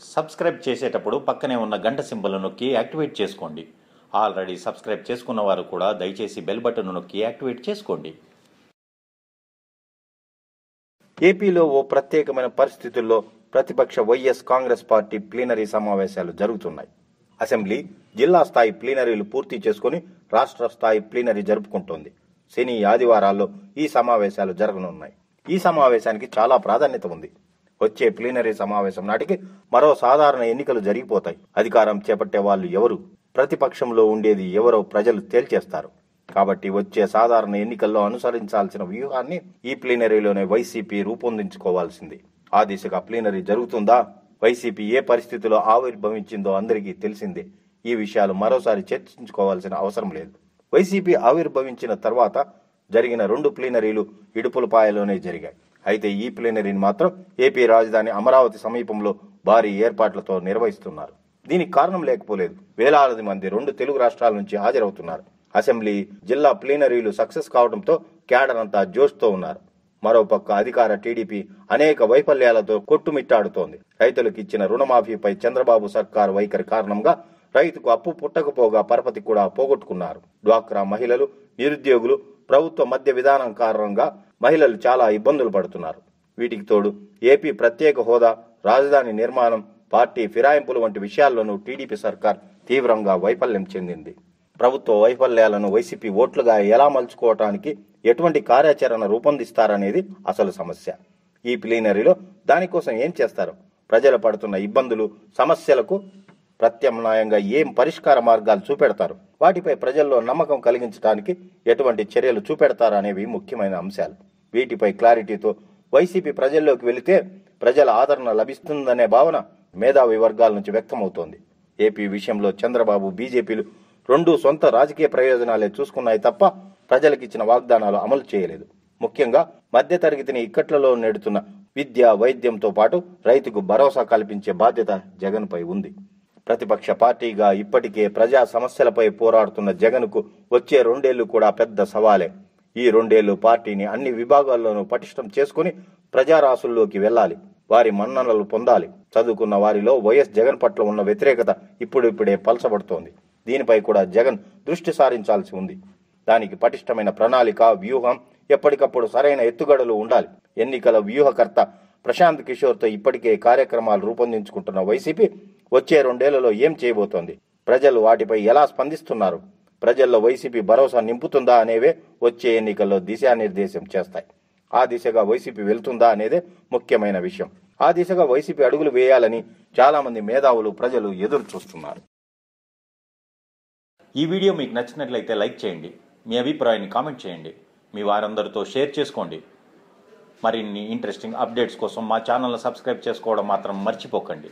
Subscribe చేసేటప్పుడు పక్కనే ఉన్న గంట సింబల్ నొక్కి యాక్టివేట్ చేసుకోండి. ఆల్రెడీ సబ్స్క్రైబ్ చేసుకున్న వారు కూడా దయచేసి బెల్ బటన్ నొక్కి యాక్టివేట్ చేసుకోండి. ఏపీలో ఓ ప్రత్యేకమైన పరిస్థితుల్లో ప్రతిపక్ష వైఎస్ కాంగ్రెస్ పార్టీ ప్లీనరీ సమావేశాలు జరుగుతున్నాయి. అసెంబ్లీ జిల్లా స్థాయి ప్లీనరీలు పూర్తి చేసుకుని రాష్ట్ర స్థాయి ప్లీనరీ జరుపుకుంటోంది. శని ఆదివారాల్లో ఈ సమావేశాలు జరగనున్నాయి. ఈ సమావేశానికి చాలా ప్రాధాన్యత ఉంది. వచ్చే ప్లీనరీ సమావేశం నాటికి మరో సాధారణ ఎన్నికలు జరిగిపోతాయి. అధికారం చేపట్టే వాళ్ళు ఎవరు? ప్రతిపక్షంలో ఉండేది ఎవరో ప్రజలు తేల్చేస్తారు. కాబట్టి వచ్చే సాధారణ ఎన్నికల్లో అనుసరించాల్సిన వ్యూహాన్ని ఈ ప్లీనరీలోనే వైసీపీ రూపొందించుకోవాల్సింది. ఆ దిశగా ప్లీనరీ జరుగుతుందా? వైసీపీ ఏ పరిస్థితిలో ఆవిర్భవించిందో అందరికీ తెలిసిందే. ఈ విషయాలు మరోసారి చర్చించుకోవాల్సిన అవసరం లేదు. వైసీపీ ఆవిర్భవించిన తర్వాత జరిగిన రెండు ప్లీనరీలు ఇడుపులపాయలోనే జరిగాయి. అయితే ఈ ప్లీనరీని మాత్రం ఏపీ రాజధాని అమరావతి సమీపంలో భారీ ఏర్పాట్లతో నిర్వహిస్తున్నారు. దీనికి కారణం లేకపోలేదు. వేలాది మంది రెండు తెలుగు రాష్ట్రాల నుంచి హాజరవుతున్నారు. అసెంబ్లీ జిల్లా ప్లీనరీలు సక్సెస్ కావడంతో క్యాడర్ అంతా జోష్తో ఉన్నారు. మరోపక్క అధికార టీడీపీ అనేక వైఫల్యాలతో కొట్టుమిట్టాడుతోంది. రైతులకు ఇచ్చిన రుణమాఫీపై చంద్రబాబు సర్కార్ వైఖరి కారణంగా రైతుకు అప్పు పుట్టకపోగా పరపతి కూడా పోగొట్టుకున్నారు. డ్వాక్రా మహిళలు నిరుద్యోగులు ప్రభుత్వ మధ్య విధానం కారణంగా మహిళలు చాలా ఇబ్బందులు పడుతున్నారు. వీటికి తోడు ఏపీ ప్రత్యేక హోదా రాజధాని నిర్మాణం పార్టీ ఫిరాయింపులు వంటి విషయాల్లోనూ టీడీపీ సర్కార్ తీవ్రంగా వైఫల్యం చెందింది. ప్రభుత్వ వైఫల్యాలను వైసీపీ ఓట్లుగా ఎలా మలుచుకోవటానికి ఎటువంటి కార్యాచరణ రూపొందిస్తారనేది అసలు సమస్య. ఈ ప్లీనరీలో దానికోసం ఏం చేస్తారు? ప్రజలు పడుతున్న ఇబ్బందులు సమస్యలకు ప్రత్యామ్నాయంగా ఏం పరిష్కార మార్గాలు చూపెడతారు? వాటిపై ప్రజల్లో నమ్మకం కలిగించడానికి ఎటువంటి చర్యలు చూపెడతారు అనేవి ముఖ్యమైన అంశాలు. వీటిపై క్లారిటీతో వైసీపీ ప్రజల్లోకి వెళితే ప్రజల ఆదరణ లభిస్తుందనే భావన మేధావి వర్గాల నుంచి వ్యక్తమవుతోంది. ఏపీ విషయంలో చంద్రబాబు బీజేపీలు రెండు సొంత రాజకీయ ప్రయోజనాలే చూసుకున్నాయి తప్ప ప్రజలకిచ్చిన వాగ్దానాలు అమలు చేయలేదు. ముఖ్యంగా మధ్యతరగతిని ఇక్కట్లలో నెడుతున్న విద్య వైద్యంతో పాటు రైతుకు భరోసా కల్పించే బాధ్యత జగన్పై ఉంది. ప్రతిపక్ష పార్టీగా ఇప్పటికే ప్రజా సమస్యలపై పోరాడుతున్న జగన్కు వచ్చే రెండేళ్ళు కూడా పెద్ద సవాలే. ఈ రెండేళ్ళు పార్టీని అన్ని విభాగాల్లోనూ పటిష్టం చేసుకుని ప్రజారాసుల్లోకి వెళ్ళాలి. వారి మన్ననలు పొందాలి. చదువుకున్న వారిలో వైఎస్ జగన్ పట్ల ఉన్న వ్యతిరేకత ఇప్పుడిప్పుడే పలసబడుతోంది దీనిపై కూడా జగన్ దృష్టి సారించాల్సి ఉంది. దానికి పటిష్టమైన ప్రణాళిక వ్యూహం ఎప్పటికప్పుడు సరైన ఎత్తుగడలు ఉండాలి. ఎన్నికల వ్యూహకర్త ప్రశాంత్ కిషోర్తో ఇప్పటికే కార్యక్రమాలు రూపొందించుకుంటున్న వైసీపీ వచ్చే రెండేళ్ళలో ఏం చేయబోతోంది? ప్రజలు వాటిపై ఎలా స్పందిస్తున్నారు? ప్రజల్లో వైసీపీ భరోసా నింపుతుందా అనేవే వచ్చే ఎన్నికల్లో దిశానిర్దేశం చేస్తాయి. ఆ దిశగా వైసీపీ వెళ్తుందా అనేదే ముఖ్యమైన విషయం. ఆ దిశగా వైసీపీ అడుగులు వేయాలని చాలా మంది మేధావులు ప్రజలు ఎదురు చూస్తున్నారు ఈ వీడియో మీకు నచ్చినట్లయితే లైక్ చేయండి. మీ అభిప్రాయాన్ని కామెంట్ చేయండి. మీ వారందరితో షేర్ చేసుకోండి. మరిన్ని ఇంట్రెస్టింగ్ అప్డేట్స్ కోసం మా ఛానల్ని సబ్స్క్రైబ్ చేసుకోవడం మాత్రం మర్చిపోకండి.